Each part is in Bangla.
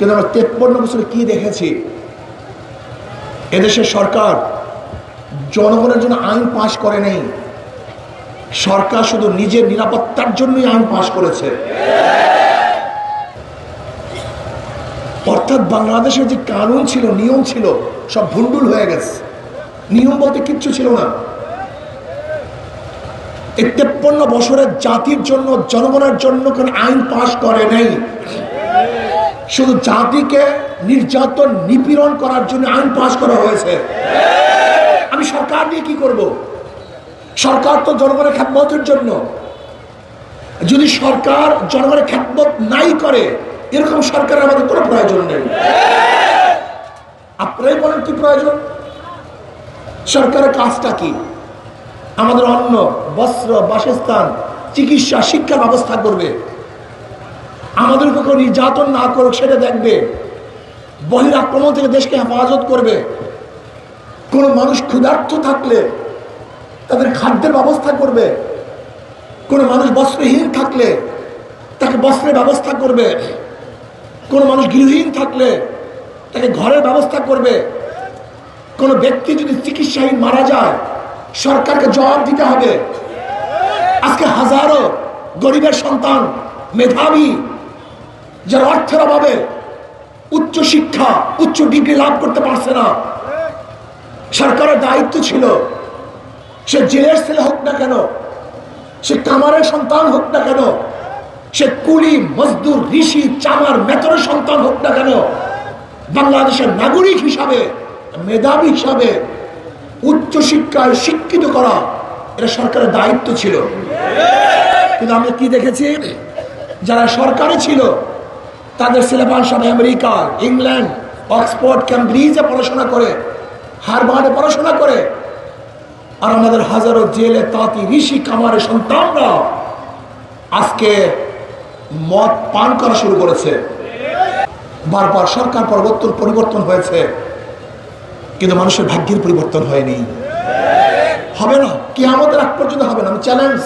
কিন্তু আমরা তেপ্পন্ন বছরে কি দেখেছি? এদেশের সরকার জনগণের জন্য আইন পাশ করে নেই। সরকার শুধু নিজের নিরাপত্তার জন্যই আইন পাশ করেছে। অর্থাৎ বাংলাদেশের যে কানুন ছিল, নিয়ম ছিল, সব ভুন্ডুল হয়ে গেছে। নিয়ম বলতে কিচ্ছু ছিল না। এই তেপ্পন্ন বছরের জাতির জন্য, জনগণের জন্য কোন আইন পাশ করে নেই। শুধু জাতিকে নির্যাতন, নিপীড়ন করার জন্য আইন পাশ করা হয়েছে। আমি সরকার নিয়ে কি করব? সরকার তো জনগণের খ্যাতমতের জন্য। যদি সরকার জনগণের খ্যাতমত নাই করে, এরকম সরকারের আমাদের কোনো প্রয়োজন নেই। আপনারাই বলেন কি প্রয়োজন? সরকারের কাজটা কি? আমাদের অন্ন, বস্ত্র, বাসস্থান, চিকিৎসা, শিক্ষা ব্যবস্থা করবে। আমাদের উপর কোনো নির্যাতন না করুক, সেটা দেখবে। বহির আক্রমণ থেকে দেশকে হেফাজত করবে। কোনো মানুষ ক্ষুধার্ত থাকলে তাদের খাদ্যের ব্যবস্থা করবে। কোনো মানুষ বস্ত্রহীন থাকলে তাকে বস্ত্রের ব্যবস্থা করবে। কোনো মানুষ গৃহহীন থাকলে তাকে ঘরের ব্যবস্থা করবে। কোনো ব্যক্তি যদি চিকিৎসাহীন মারা যায়, সরকারকে জবাব দিতে হবে। আজকে হাজারো গরিবের সন্তান, মেধাবী যারা অর্থের অভাবে উচ্চ শিক্ষা, উচ্চ ডিগ্রি লাভ করতে পারছে না, সরকারের দায়িত্ব ছিল, সে জেলের ছেলে হোক না কেন, সে কামারের সন্তান হোক না কেন, সে কুলি, মজদুর, ঋষি, চামার, মেতরের সন্তান হোক না কেন, বাংলাদেশের নাগরিক হিসাবে, মেধাবী হিসাবে উচ্চ শিক্ষায় শিক্ষিত করা এটা সরকারের দায়িত্ব ছিল। কিন্তু আমরা কি দেখেছি? যারা সরকারে ছিল তাদের সিলেবাস সব আমেরিকা ইংল্যান্ড, অক্সফোর্ড, ক্যামব্রিজে পড়াশোনা করে হারবার্ডে পড়াশোনা করে। আর আমাদের হাজারো জেলে তাঁতি, ঋষি কামারের সন্তানরা আজকে মদ পান করা শুরু করেছে। বারবার সরকার পরিবর্তন পরিবর্তন হয়েছে। কিন্তু মানুষের ভাগ্যের পরিবর্তন হয়নি। হবে না। কে আমাদের আগ পর্যন্ত হবে না। আমি চ্যালেঞ্জ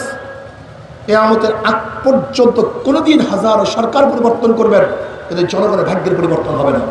কেয়ামতের আগ পর্যন্ত কোনোদিন হাজার সরকার পরিবর্তন করবেন কিন্তু জনগণের ভাগ্যের পরিবর্তন হবে না।